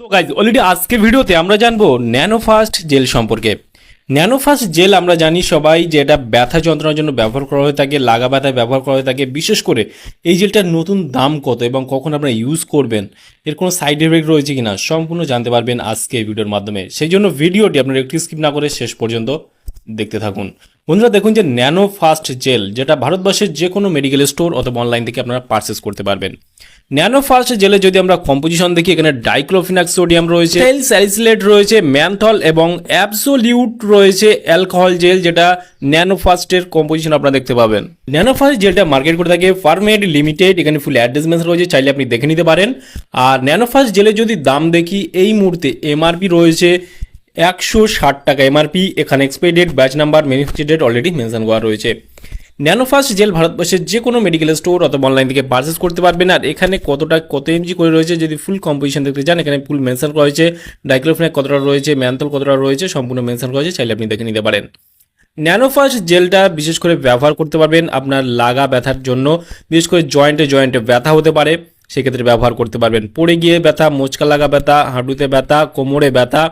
So guys already আজকে ভিডিওতে আমরা জানব ন্যানোফাস্ট জেল সম্পর্কে। ন্যানোফাস্ট জেল আমরা জানি সবাই যে এটা ব্যথা যন্ত্রণার জন্য ব্যবহার করা হয়ে থাকে, লাগা ব্যথায় ব্যবহার করা হয়ে থাকে। বিশেষ করে এই জেলটার নতুন দাম কত এবং কখন আপনারা ইউজ করবেন, এর কোনো সাইড এফেক্ট রয়েছে কিনা, সম্পূর্ণ জানতে পারবেন আজকে ভিডিওর মাধ্যমে। সেই জন্য ভিডিওটি আপনারা একটু স্কিপ না করে শেষ পর্যন্ত দেখতে থাকুন। বন্ধুরা, দেখুন যে ন্যানো ফাস্ট জেল, যেটা ভারতবর্ষের যে কোনো মেডিকেল স্টোর অথবা অনলাইন থেকে আপনারা পারচেস করতে পারবেন। ন্যানো ফাস্ট জেলে যদি আমরা কম্পোজিশন দেখি, এখানে ডাইক্লোফিনাক সোডিয়াম রয়েছে সেল স্যালিসিলেট রয়েছে ম্যানথল এবং অ্যাবসোলিউট রয়েছে অ্যালকোহল জেল যেটা ন্যানো ফাস্টের কম্পোজিশন আপনারা দেখতে পাবেন। ন্যানো ফাস্ট জেলটা মার্কেট করে থাকে ফার্মেড লিমিটেড এখানে ফুল অ্যাড্রেসমেন্ট রয়েছে, চাইলে আপনি দেখে নিতে পারেন। আর ন্যানো ফাস্ট জেলের যদি দাম দেখি, এই মুহূর্তে এমআরপি রয়েছে একশো ষাট টাকা এমআরপি এখানে expiry date batch number manufacture date already mention করা রয়েছে। ন্যানোফাস্ট জেল ভারতবর্ষের যে কোনো মেডিকেল স্টোর অথবা অনলাইন থেকে পারচেস করতে পারবেন। আর এখানে কতটা, কত এমজি করে রয়েছে যদি ফুল কম্পোজিশন দেখতে চান, এখানে ফুল মেনশন করা হয়েছে। ডাইক্লোফিনাক কতটা রয়েছে ম্যান্থল কতটা রয়েছে, সম্পূর্ণ মেনশন করা হয়েছে, চাইলে আপনি দেখে নিতে পারেন। ন্যানোফাস্ট জেলটা বিশেষ করে ব্যবহার করতে পারবেন আপনার লাগা ব্যথার জন্য। বিশেষ করে জয়েন্টে জয়েন্টে ব্যথা হতে পারে, সেক্ষেত্রে ব্যবহার করতে পারবেন। পড়ে গিয়ে ব্যথা, মোচকা লাগা ব্যথা, হাঁটুতে ব্যথা, কোমরে ব্যথা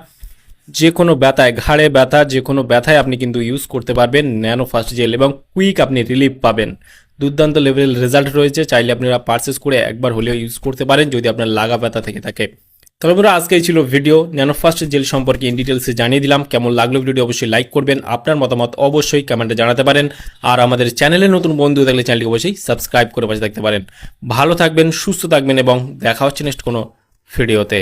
যে কোনো ব্যথায়, ঘাড়ে ব্যথা, যে কোনো ব্যথায় আপনি কিন্তু ইউজ করতে পারবেন ন্যানো ফাস্ট জেল এবং কুইক আপনি রিলিফ পাবেন। দুর্দান্ত লেভেলের রেজাল্ট রয়েছে, চাইলে আপনারা পারচেস করে একবার হলেও ইউজ করতে পারেন যদি আপনার লাগা ব্যথা থেকে থাকে। তবে বন্ধুরা আজকে এই ছিল ভিডিও ন্যানো ফাস্ট জেল সম্পর্কে ইন ডিটেলসে জানিয়ে দিলাম। কেমন লাগল ভিডিওটি অবশ্যই লাইক করবেন, আপনার মতামত অবশ্যই কমেন্টে জানাতে পারেন। আর আমাদের চ্যানেলে নতুন বন্ধু থাকলে চ্যানেলটি অবশ্যই সাবস্ক্রাইব করে পাশে থাকতে পারেন। ভালো থাকবেন, সুস্থ থাকবেন এবং দেখা হচ্ছে নেক্সট কোনো ভিডিওতে